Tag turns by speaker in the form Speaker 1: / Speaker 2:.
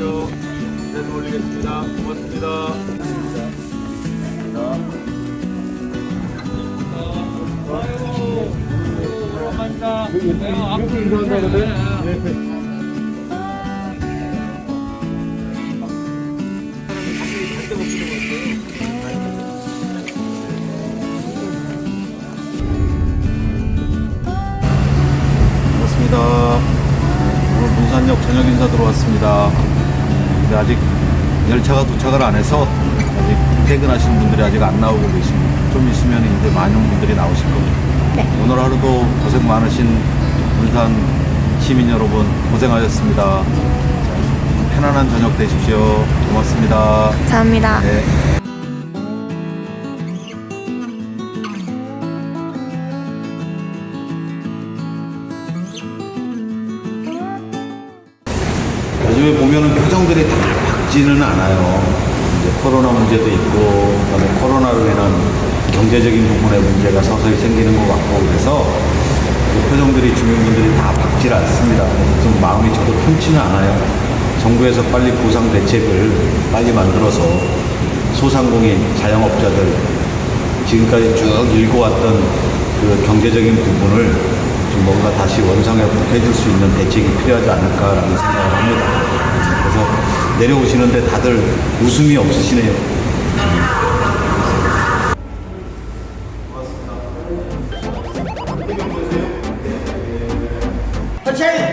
Speaker 1: 부탁드리겠습니다. 고맙습니다.
Speaker 2: 반갑습니다. 오늘 문산역 저녁 인사 들어왔습니다. 근데 아직 열차가 도착을 안 해서 아직 퇴근하시는 분들이 아직 안 나오고 계십니다. 좀 있으면 이제 많은 분들이 나오실 겁니다. 오늘 하루도 고생 많으신 문산 시민 여러분 고생하셨습니다. 자, 편안한 저녁 되십시오. 고맙습니다.
Speaker 3: 감사합니다.
Speaker 2: 네. 요즘에 보면은 표정들이 다 밝지는 않아요. 이제 코로나 문제도 있고, 그다음에 코로나로 인한 경제적인 부분의 문제가 서서히 생기는 것 같고 그래서 그 표정들이 주민분들이 다 밝질 않습니다. 좀 마음이 저도 편치는 않아요. 정부에서 빨리 보상 대책을 빨리 만들어서 소상공인, 자영업자들 지금까지 쭉 읽어왔던 그 경제적인 부분을 좀 뭔가 다시 원상회복해질 수 있는 대책이 필요하지 않을까라는 생각을 합니다. 그래서 내려오시는데 다들 웃음이 없으시네요. 고맙습니다. 화이팅!